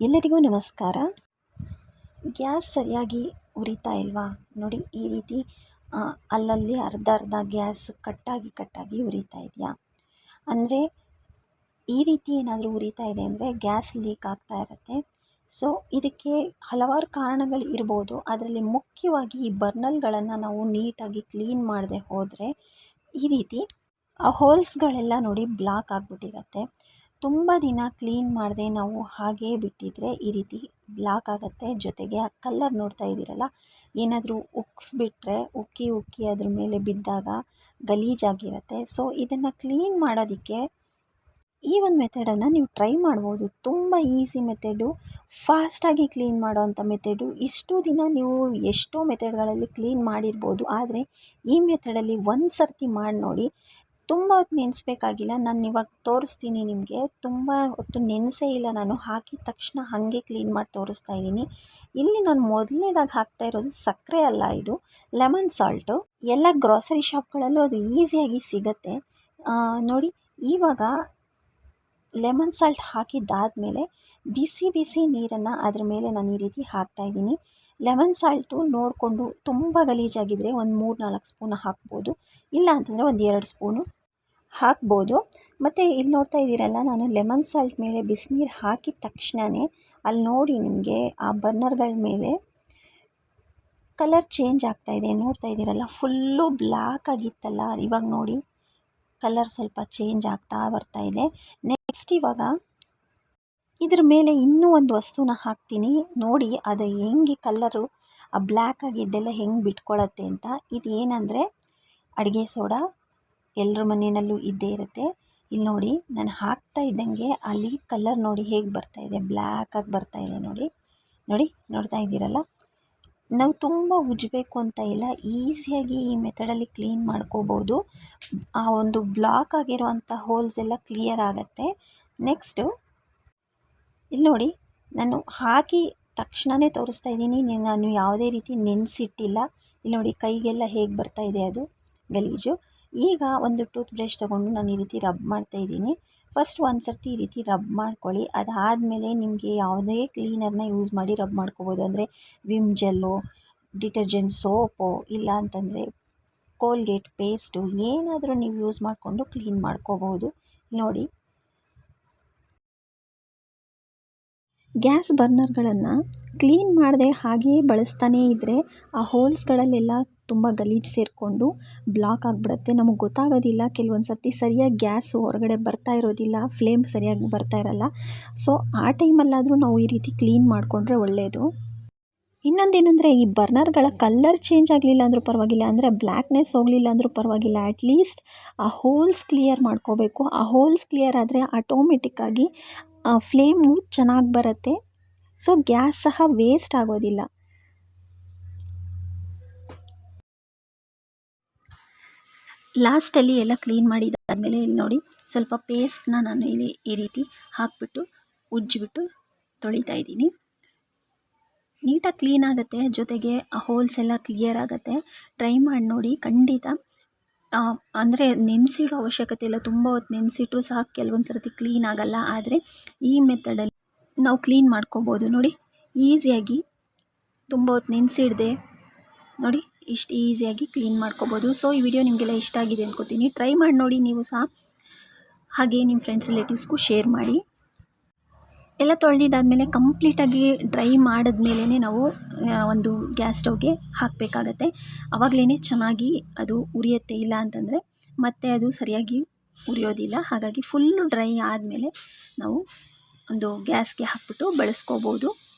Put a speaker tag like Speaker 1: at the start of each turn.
Speaker 1: ಎಲ್ಲರಿಗೂ ನಮಸ್ಕಾರ. ಗ್ಯಾಸ್ ಸರಿಯಾಗಿ ಉರಿತಾ ಇಲ್ವಾ? ನೋಡಿ, ಈ ರೀತಿ ಅಲ್ಲಲ್ಲಿ ಅರ್ಧ ಅರ್ಧ ಗ್ಯಾಸ್ ಕಟ್ಟಾಗಿ ಕಟ್ಟಾಗಿ ಉರಿತಾ ಇದೆಯಾ? ಅಂದರೆ, ಈ ರೀತಿ ಏನಾದರೂ ಉರಿತಾ ಇದೆ ಅಂದರೆ ಗ್ಯಾಸ್ ಲೀಕ್ ಆಗ್ತಾ ಇರುತ್ತೆ. ಸೊ, ಇದಕ್ಕೆ ಹಲವಾರು ಕಾರಣಗಳು ಇರ್ಬೋದು. ಅದರಲ್ಲಿ ಮುಖ್ಯವಾಗಿ ಈ ಬರ್ನಲ್ಗಳನ್ನು ನಾವು ನೀಟಾಗಿ ಕ್ಲೀನ್ ಮಾಡದೆ ಹೋದರೆ ಈ ರೀತಿ ಆ ಹೋಲ್ಸ್ಗಳೆಲ್ಲ ನೋಡಿ ಬ್ಲಾಕ್ ಆಗಿಬಿಟ್ಟಿರತ್ತೆ. ತುಂಬ ದಿನ ಕ್ಲೀನ್ ಮಾಡದೆ ನಾವು ಹಾಗೇ ಬಿಟ್ಟಿದ್ರೆ ಈ ರೀತಿ ಬ್ಲಾಕ್ ಆಗುತ್ತೆ. ಜೊತೆಗೆ ಆ ಕಲ್ಲರ್ ನೋಡ್ತಾ ಇದ್ದೀರಲ್ಲ, ಏನಾದರೂ ಉಕ್ಸ್ಬಿಟ್ರೆ, ಉಕ್ಕಿ ಉಕ್ಕಿ ಅದ್ರ ಮೇಲೆ ಬಿದ್ದಾಗ ಗಲೀಜಾಗಿರುತ್ತೆ ಸೊ ಇದನ್ನು ಕ್ಲೀನ್ ಮಾಡೋದಕ್ಕೆ ಈ ಒಂದು ಮೆಥಡನ್ನು ನೀವು ಟ್ರೈ ಮಾಡ್ಬೋದು. ತುಂಬ ಈಸಿ ಮೆಥಡು, ಫಾಸ್ಟಾಗಿ ಕ್ಲೀನ್ ಮಾಡೋವಂಥ ಮೆಥಡು. ಇಷ್ಟು ದಿನ ನೀವು ಎಷ್ಟೋ ಮೆಥಡ್ಗಳಲ್ಲಿ ಕ್ಲೀನ್ ಮಾಡಿರ್ಬೋದು, ಆದರೆ ಈ ಮೆಥಡಲ್ಲಿ ಒಂದು ಸರ್ತಿ ಮಾಡಿ ನೋಡಿ ತುಂಬ ಹೊತ್ತು ನೆನೆಸ್ಬೇಕಾಗಿಲ್ಲ. ನಾನು ಇವಾಗ ತೋರಿಸ್ತೀನಿ ನಿಮಗೆ. ತುಂಬ ಹೊತ್ತು ನೆನೆಸೇ ಇಲ್ಲ. ನಾನು ಹಾಕಿದ ತಕ್ಷಣ ಹಾಗೆ ಕ್ಲೀನ್ ಮಾಡಿ ತೋರಿಸ್ತಾ ಇದ್ದೀನಿ. ಇಲ್ಲಿ ನಾನು ಮೊದಲನೇದಾಗಿ ಹಾಕ್ತಾ ಇರೋದು ಸಕ್ಕರೆ ಅಲ್ಲ ಇದು. ಲೆಮನ್ ಸಾಲ್ಟು ಎಲ್ಲ ಗ್ರಾಸರಿ ಶಾಪ್ಗಳಲ್ಲೂ ಅದು ಈಸಿಯಾಗಿ ಸಿಗುತ್ತೆ. ನೋಡಿ, ಇವಾಗ ಲೆಮನ್ ಸಾಲ್ಟ್ ಹಾಕಿದ್ದಾದಮೇಲೆ ಬಿಸಿ ಬಿಸಿ ನೀರನ್ನು ಅದ್ರ ಮೇಲೆ ನಾನು ಈ ರೀತಿ ಹಾಕ್ತಾ ಇದ್ದೀನಿ. ಲೆಮನ್ ಸಾಲ್ಟು ನೋಡಿಕೊಂಡು ತುಂಬ ಗಲೀಜಾಗಿದ್ದರೆ ಒಂದು ಮೂರು ನಾಲ್ಕು ಸ್ಪೂನ್ ಹಾಕ್ಬೋದು. ಇಲ್ಲ ಅಂತಂದರೆ ಒಂದು ಎರಡು ಸ್ಪೂನು. ಹಾಕ್ಬೋದು. ಮತ್ತು ಇಲ್ಲಿ ನೋಡ್ತಾ ಇದ್ದೀರಲ್ಲ, ನಾನು ಲೆಮನ್ ಸಾಲ್ಟ್ ಮೇಲೆ ಬಿಸಿನೀರು ಹಾಕಿದ ತಕ್ಷಣವೇ ಅಲ್ಲಿ ನೋಡಿ ನಿಮಗೆ ಆ ಬರ್ನರ್ಗಳ ಮೇಲೆ ಕಲರ್ ಚೇಂಜ್ ಆಗ್ತಾ ಇದೆ. ನೋಡ್ತಾ ಇದ್ದೀರಲ್ಲ, ಫುಲ್ಲು ಬ್ಲ್ಯಾಕ್ ಆಗಿತ್ತಲ್ಲ. ಇವಾಗ ನೋಡಿ, ಕಲರ್ ಸ್ವಲ್ಪ ಚೇಂಜ್ ಆಗ್ತಾ ಬರ್ತಾ ಇದೆ. ನೆಕ್ಸ್ಟ್ ಇವಾಗ ಇದ್ರ ಮೇಲೆ ಇನ್ನೂ ಒಂದು ವಸ್ತುನ ಹಾಕ್ತೀನಿ. ನೋಡಿ, ಅದು ಹೆಂಗೆ ಕಲ್ಲರು ಆ ಬ್ಲ್ಯಾಕ್ ಆಗಿದ್ದೆಲ್ಲ ಹೆಂಗೆ ಬಿಟ್ಕೊಳ್ಳುತ್ತೆ ಅಂತ. ಇದು ಏನಂದರೆ ಅಡುಗೆ ಸೋಡಾ ಎಲ್ಲರ ಮನೆಯಲ್ಲೂ ಇದ್ದೇ ಇರುತ್ತೆ. ಇಲ್ಲಿ ನೋಡಿ, ನಾನು ಹಾಕ್ತಾ ಇದ್ದಂಗೆ ಅಲ್ಲಿ ಕಲರ್ ನೋಡಿ ಹೇಗೆ ಬರ್ತಾ ಇದೆ. ಬ್ಲ್ಯಾಕಾಗಿ ಬರ್ತಾ ಇದೆ ನೋಡಿ. ನೋಡಿ, ನೋಡ್ತಾ ಇದ್ದೀರಲ್ಲ? ನಾವು ತುಂಬ ಉಜ್ಜಬೇಕು ಅಂತ ಇಲ್ಲ, ಈಸಿಯಾಗಿ ಈ ಮೆಥಡಲ್ಲಿ ಕ್ಲೀನ್ ಮಾಡ್ಕೋಬೋದು. ಆ ಒಂದು ಬ್ಲಾಕ್ ಆಗಿರುವಂಥ ಹೋಲ್ಸ್ ಎಲ್ಲ ಕ್ಲಿಯರ್ ಆಗುತ್ತೆ. ನೆಕ್ಸ್ಟು ಇಲ್ಲಿ ನೋಡಿ, ನಾನು ಹಾಕಿ ತಕ್ಷಣವೇ ತೋರಿಸ್ತಾ ಇದ್ದೀನಿ. ನಾನು ಯಾವುದೇ ರೀತಿ ನೆನೆಸಿಟ್ಟಿಲ್ಲ. ಇಲ್ಲಿ ನೋಡಿ, ಕೈಗೆಲ್ಲ ಹೇಗೆ ಬರ್ತಾ ಇದೆ ಅದು ಗಲೀಜು. ಈಗ ಒಂದು ಟೂತ್ ಬ್ರಷ್ ತೊಗೊಂಡು ನಾನು ಈ ರೀತಿ ರಬ್ ಮಾಡ್ತಾ ಇದ್ದೀನಿ. ಫಸ್ಟ್ ಒಂದು ಸರ್ತಿ ಈ ರೀತಿ ರಬ್ ಮಾಡ್ಕೊಳ್ಳಿ. ಅದಾದಮೇಲೆ ನಿಮಗೆ ಯಾವುದೇ ಕ್ಲೀನರ್ನ ಯೂಸ್ ಮಾಡಿ ರಬ್ ಮಾಡ್ಕೋಬೋದು. ಅಂದರೆ ವಿಮ್ ಜೆಲ್ಲು, ಡಿಟರ್ಜೆಂಟ್ ಸೋಪು, ಇಲ್ಲ ಅಂತಂದರೆ ಕೋಲ್ಗೇಟ್ ಪೇಸ್ಟು ಏನಾದರೂ ನೀವು ಯೂಸ್ ಮಾಡಿಕೊಂಡು ಕ್ಲೀನ್ ಮಾಡ್ಕೋಬೋದು. ನೋಡಿ. ಗ್ಯಾಸ್ ಬರ್ನರ್ಗಳನ್ನು ಕ್ಲೀನ್ ಮಾಡದೆ ಹಾಗೆಯೇ ಬಳಸ್ತಾನೇ ಇದ್ದರೆ ಆ ಹೋಲ್ಸ್ಗಳಲ್ಲೆಲ್ಲ ತುಂಬ ಗಲೀಜು ಸೇರಿಕೊಂಡು ಬ್ಲಾಕ್ ಆಗಿಬಿಡುತ್ತೆ. ನಮಗೆ ಗೊತ್ತಾಗೋದಿಲ್ಲ, ಕೆಲವೊಂದು ಸರ್ತಿ ಸರಿಯಾಗಿ ಗ್ಯಾಸು ಹೊರಗಡೆ ಬರ್ತಾ ಇರೋದಿಲ್ಲ, ಫ್ಲೇಮ್ ಸರಿಯಾಗಿ ಬರ್ತಾ ಇರೋಲ್ಲ. ಸೊ, ಆ ಟೈಮಲ್ಲಾದರೂ ನಾವು ಈ ರೀತಿ ಕ್ಲೀನ್ ಮಾಡಿಕೊಂಡ್ರೆ ಒಳ್ಳೆಯದು ಇನ್ನೊಂದೇನೆಂದರೆ, ಈ ಬರ್ನರ್ಗಳ ಕಲ್ಲರ್ ಚೇಂಜ್ ಆಗಲಿಲ್ಲ ಅಂದರೂ ಪರವಾಗಿಲ್ಲ, ಅಂದರೆ ಬ್ಲ್ಯಾಕ್ನೆಸ್ ಹೋಗಲಿಲ್ಲ ಅಂದರೂ ಪರವಾಗಿಲ್ಲ. ಅಟ್ಲೀಸ್ಟ್ ಆ ಹೋಲ್ಸ್ ಕ್ಲಿಯರ್ ಮಾಡ್ಕೋಬೇಕು. ಆ ಹೋಲ್ಸ್ ಕ್ಲಿಯರ್ ಆದರೆ ಆಟೋಮೆಟಿಕ್ಕಾಗಿ ಫ್ಲೇಮು ಚೆನ್ನಾಗಿ ಬರುತ್ತೆ. ಸೊ, ಗ್ಯಾಸ್ ಸಹ ವೇಸ್ಟ್ ಆಗೋದಿಲ್ಲ. ಲಾಸ್ಟಲ್ಲಿ ಎಲ್ಲ ಕ್ಲೀನ್ ಮಾಡಿದಾದಮೇಲೆ ಇಲ್ಲಿ ನೋಡಿ, ಸ್ವಲ್ಪ ಪೇಸ್ಟ್ನ ನಾನು ಇಲ್ಲಿ ಈ ರೀತಿ ಹಾಕಿಬಿಟ್ಟು, ಉಜ್ಜಿಬಿಟ್ಟು ತೊಳಿತಾ ಇದ್ದೀನಿ. ನೀಟಾಗಿ ಕ್ಲೀನ್ ಆಗುತ್ತೆ. ಜೊತೆಗೆ ಹೋಲ್ಸ್ ಎಲ್ಲ ಕ್ಲಿಯರ್ ಆಗುತ್ತೆ. ಟ್ರೈ ಮಾಡಿ ನೋಡಿ, ಖಂಡಿತ ಅಂದರೆ ನೆನೆಸಿಡೋ ಅವಶ್ಯಕತೆ ಇಲ್ಲ. ತುಂಬ ಹೊತ್ತು ನೆನೆಸಿಟ್ರೂ ಸಹ ಕೆಲವೊಂದು ಸರ್ತಿ ಕ್ಲೀನ್ ಆಗಲ್ಲ. ಆದರೆ ಈ ಮೆಥಡಲ್ಲಿ ನಾವು ಕ್ಲೀನ್ ಮಾಡ್ಕೋಬೋದು. ನೋಡಿ ಈಸಿಯಾಗಿ ತುಂಬ ಹೊತ್ತು ನೆನೆಸಿಡದೆ, ನೋಡಿ, ಇಷ್ಟು ಈಸಿಯಾಗಿ ಕ್ಲೀನ್ ಮಾಡ್ಕೋಬೋದು. ಸೊ ಈ ವಿಡಿಯೋ ನಿಮಗೆಲ್ಲ ಇಷ್ಟ ಆಗಿದೆ ಅಂದ್ಕೋತೀನಿ ಟ್ರೈ ಮಾಡಿ ನೋಡಿ, ನೀವು ಸಹ ಹಾಗೆ ನಿಮ್ಮ ಫ್ರೆಂಡ್ಸ್ ರಿಲೇಟಿವ್ಸ್ಗೂ ಶೇರ್ ಮಾಡಿ. ಎಲ್ಲ ತೊಳೆದಿದ್ದಾದಮೇಲೆ ಕಂಪ್ಲೀಟಾಗಿ ಡ್ರೈ ಮಾಡಿದ್ಮೇಲೆ ನಾವು ಒಂದು ಗ್ಯಾಸ್ ಸ್ಟೌವ್ಗೆ ಹಾಕಬೇಕಾಗತ್ತೆ. ಆವಾಗಲೇ ಚೆನ್ನಾಗಿ ಅದು ಉರಿಯುತ್ತೆ. ಇಲ್ಲ ಅಂತಂದರೆ ಮತ್ತೆ ಅದು ಸರಿಯಾಗಿ ಉರಿಯೋದಿಲ್ಲ. ಹಾಗಾಗಿ ಫುಲ್ಲು ಡ್ರೈ ಆದಮೇಲೆ ನಾವು ಒಂದು ಗ್ಯಾಸ್ಗೆ ಹಾಕ್ಬಿಟ್ಟು ಬಳಸ್ಕೋಬೋದು.